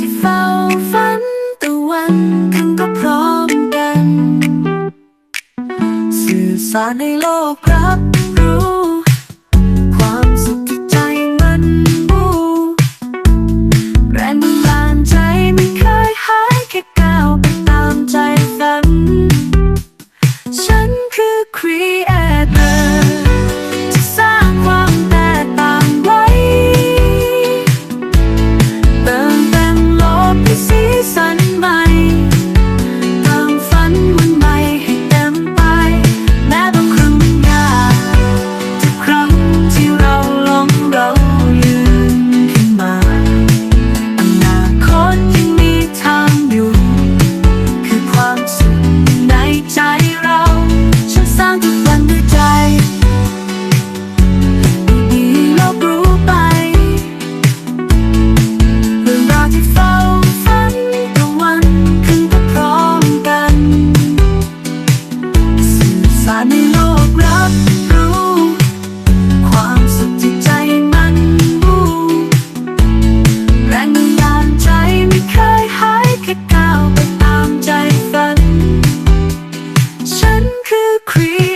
ที่เฝ้าฝันตะวันขึ้ก็พร้อมกัน สื่อสารในโลกรับรู้ ความสุขที่ใจมันบูแรงบันดาลใจไม่เคยหายแค่ก้าว be